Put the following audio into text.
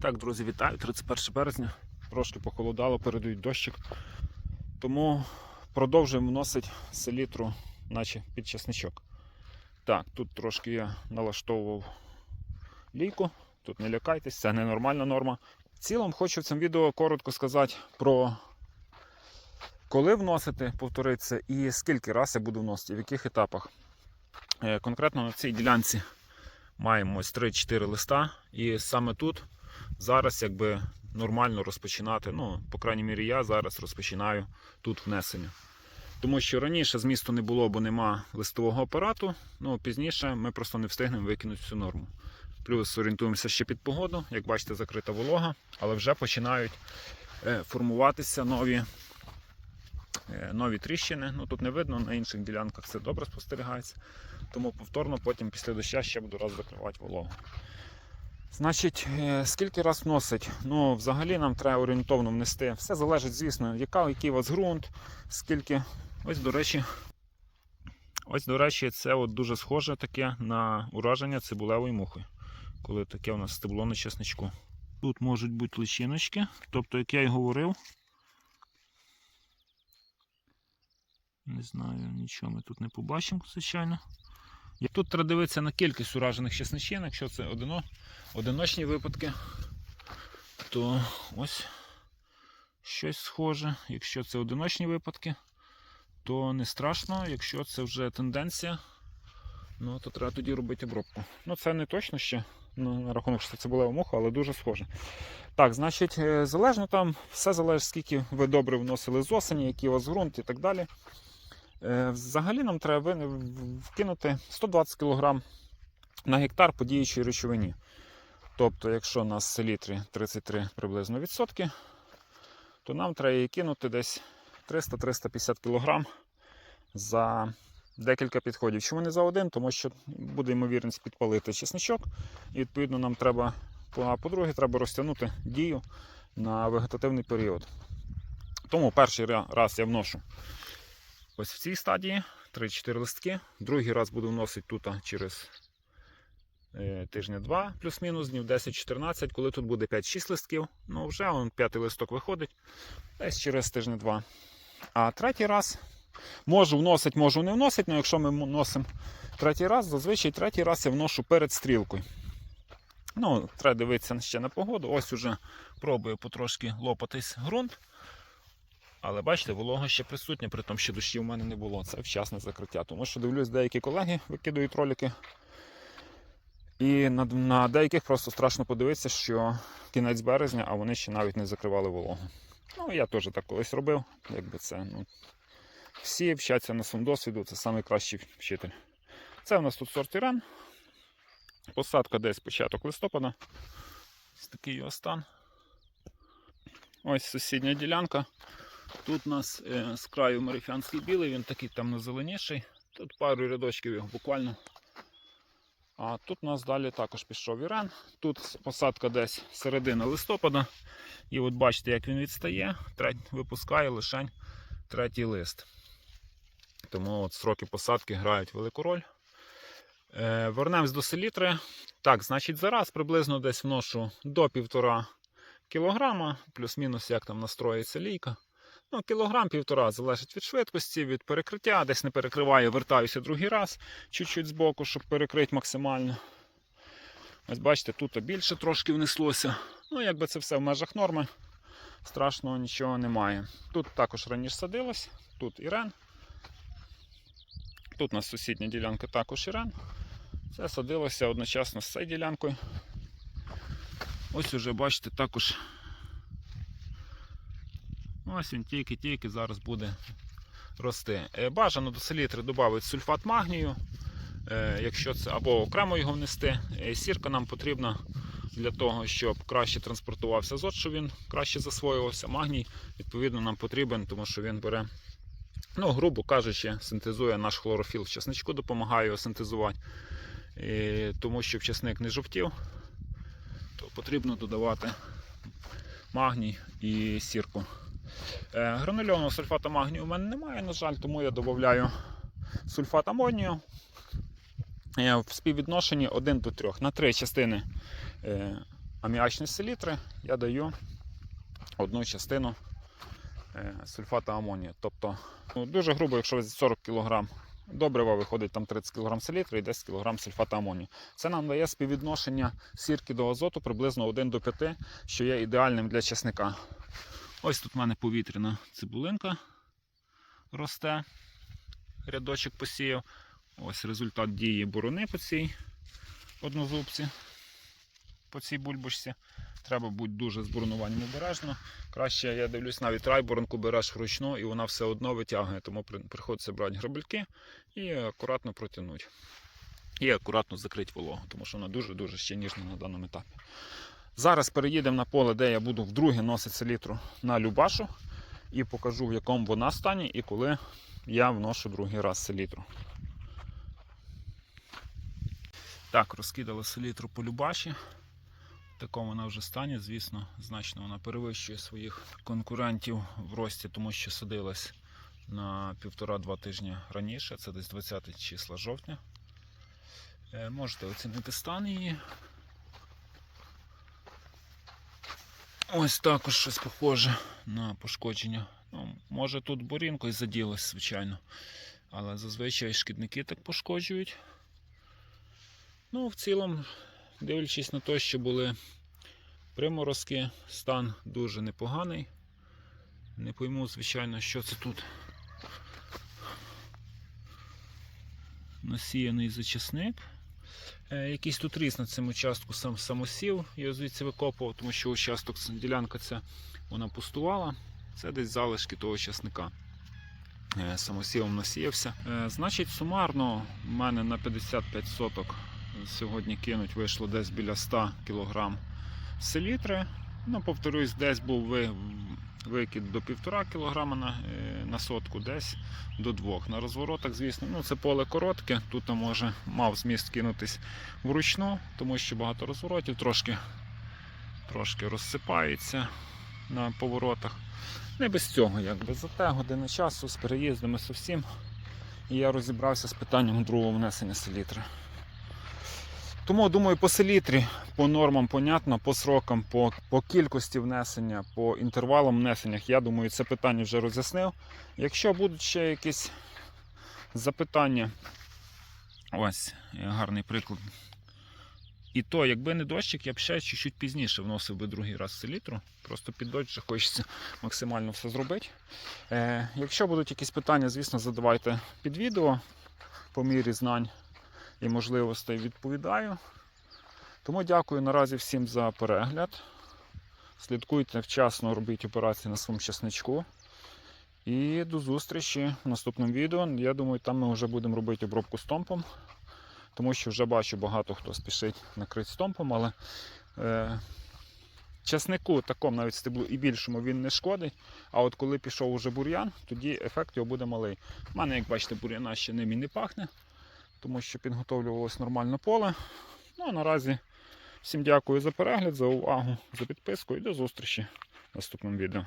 Так, друзі, вітаю. 31 березня. Трошки похолодало, передають дощик. Тому продовжуємо вносити селітру, наче під чесничок. Так, тут трошки я налаштовував лійку. Тут не лякайтесь, це ненормальна норма. В цілому хочу в цьому відео коротко сказати про коли вносити, повториться, і скільки раз я буду вносити, в яких етапах. Е, Конкретно на цій ділянці маємо ось 3-4 листа, і саме тут зараз якби нормально розпочинати. Ну, по крайній мірі, я зараз розпочинаю тут внесення. Тому що раніше змісту не було, бо нема листового апарату. Ну, пізніше ми просто не встигнемо викинути цю норму. Плюс орієнтуємося ще під погоду. Як бачите, закрита волога, але вже починають е, формуватися нові, е, нові тріщини. Ну, тут не видно, на інших ділянках це добре спостерігається. Тому повторно потім після дощу ще буду раз закривати вологу. Значить, е, скільки раз вносить? Ну, взагалі нам треба орієнтовно внести. Все залежить, звісно, яка, який у вас ґрунт, скільки. Ось, до речі, ось, до речі, це от дуже схоже таке на ураження цибулевої мухи. Коли таке у нас стебло на чесничку. Тут можуть бути личиночки, тобто, як я й говорив. Не знаю, нічого ми тут не побачимо, звичайно. Тут треба дивитися на кількість уражених чесничин, якщо це одино, одиночні випадки, то ось щось схоже. Якщо це одиночні випадки, то не страшно. Якщо це вже тенденція, ну то треба тоді робити обробку. Ну це не точно ще ну, на рахунок, що це була муха, але дуже схоже. Так, значить, е, залежно там, все залежить, скільки ви добре вносили з осені, який у вас ґрунт і так далі. Е, Взагалі нам треба вкинути 120 кг на гектар по діючій речовині. Тобто, якщо у нас селітрі 33 приблизно відсотки, то нам треба її кинути десь 300-350 кг за декілька підходів. Чому не за один? Тому що буде ймовірність підпалити чесничок, і відповідно нам треба, по-друге, треба розтягнути дію на вегетативний період. Тому перший раз я вношу ось в цій стадії 3-4 листки. Другий раз буду вносити тут через е, тижня 2 плюс-мінус, днів 10-14, коли тут буде 5-6 листків. Ну вже он п'ятий листок виходить десь через тижня 2. А третій раз можу вносити, можу не вносити, але якщо ми вносимо третій раз, зазвичай третій раз я вношу перед стрілкою. Ну, треба дивитися ще на погоду. Ось уже пробую потрошки лопатись ґрунт. Але бачите, волога ще присутня, при тому, що дощів в мене не було. Це вчасне закриття. Тому що дивлюсь, деякі колеги викидують ролики. І на, на деяких просто страшно подивитися, що кінець березня, а вони ще навіть не закривали вологу. Ну, я теж так колись робив. Якби це, ну, всі вчаться на своєму досвіду, це найкращий вчитель. Це у нас тут сорт Іран. Посадка десь початок листопада. Ось такий його стан. Ось сусідня ділянка. Тут у нас е, з краю марифіанський білий, він такий темно-зеленіший. Тут пару рядочків його буквально. А тут у нас далі також пішов Іран. Тут посадка десь середина листопада. І от бачите, як він відстає, треть, випускає лише третій лист. Тому от сроки посадки грають велику роль. Е, вернемось до селітри. Так, значить, зараз приблизно десь вношу до 1,5 кілограма, плюс-мінус, як там настроїться лійка. Ну, кілограм півтора залежить від швидкості, від перекриття. Десь не перекриваю, вертаюся другий раз, чуть-чуть збоку, щоб перекрити максимально. Ось бачите, тут більше трошки внеслося. Ну, якби це все в межах норми, страшного нічого немає. Тут також раніше садилось, тут Ірен. Тут у нас сусідня ділянка також Ірен. Це садилося одночасно з цією ділянкою. Ось уже бачите, також ось він тільки-тільки зараз буде рости. Е, Бажано до селітри додати сульфат магнію, е, якщо це або окремо його внести. Е, Сірка нам потрібна для того, щоб краще транспортувався азот, щоб він краще засвоювався. Магній, відповідно, нам потрібен, тому що він бере, ну, грубо кажучи, синтезує наш хлорофіл в часничку, допомагає його синтезувати. І тому що часник не жовтів, то потрібно додавати магній і сірку. Е, Гранульованого сульфату магнію у мене немає, на жаль, тому я додаю сульфат амонію е, в співвідношенні 1 до 3 на 3 частини е, аміачної селітри я даю одну частину сульфата амонію. Тобто ну, дуже грубо, якщо 40 кг добрива виходить там 30 кг селітри і 10 кг сульфата амонію. Це нам дає співвідношення сірки до азоту приблизно 1 до 5, що є ідеальним для часника. Ось тут в мене повітряна цибулинка росте. Рядочок посіяв. Ось результат дії борони по цій однозубці, по цій бульбочці. Треба бути дуже з боронуванням обережно. Краще, я дивлюсь, навіть райборонку береш вручну і вона все одно витягує, тому приходиться брати грабельки і акуратно протягнути. І акуратно закрити вологу, тому що вона дуже-дуже ще ніжна на даному етапі. Зараз переїдемо на поле, де я буду вдруге носити селітру на Любашу і покажу, в якому вона стані і коли я вношу другий раз селітру. Так, розкидали селітру по Любаші. В такому вона вже стані, звісно, значно вона перевищує своїх конкурентів в рості, тому що садилась на півтора-два тижні раніше, це десь 20 числа жовтня. Е, Можете оцінити стан її. Ось також щось похоже на пошкодження. Ну, може тут бурінкою заділось, звичайно. Але зазвичай шкідники так пошкоджують. Ну, в цілому, дивлячись на те, що були приморозки, стан дуже непоганий. Не пойму, звичайно, що це тут. Насіяний зачасник. Е, якийсь тут ріс на цьому участку сам самосів, його звідси викопував, тому що участок, ділянка ця вона пустувала. Це десь залишки того часника. Е, Самосівом насіявся. Е, Значить, сумарно в мене на 55 соток сьогодні кинуть вийшло десь біля 100 кг селітри. Ну, повторюсь, десь був викид до 1,5 кг на, на сотку, десь до 2. На розворотах, звісно, ну це поле коротке, тут може мав зміст кинутись вручну, тому що багато розворотів трошки, трошки розсипається на поворотах. Не без цього, якби. Зате година часу з переїздами з усім. І я розібрався з питанням другого внесення селітри. Тому, думаю, по селітрі, по нормам, понятно, по срокам, по, по кількості внесення, по інтервалам внесеннях, я думаю, це питання вже роз'яснив. Якщо будуть ще якісь запитання, ось е, гарний приклад. І то, якби не дощик, я б ще чуть-чуть пізніше вносив би другий раз селітру. Просто під дощ хочеться максимально все зробити. Е, якщо будуть якісь питання, звісно, задавайте під відео по мірі знань і можливостей відповідаю. Тому дякую наразі всім за перегляд. Слідкуйте вчасно, робіть операції на своєму часничку. І до зустрічі в наступному відео. Я думаю, там ми вже будемо робити обробку стомпом, тому що вже бачу багато хто спішить накрити стомпом, але е, часнику такому навіть стеблу і більшому він не шкодить. А от коли пішов уже бур'ян, тоді ефект його буде малий. У мене, як бачите, бур'яна ще ним і не пахне тому що підготовлювалось нормально поле. Ну а наразі всім дякую за перегляд, за увагу, за підписку і до зустрічі в наступному відео.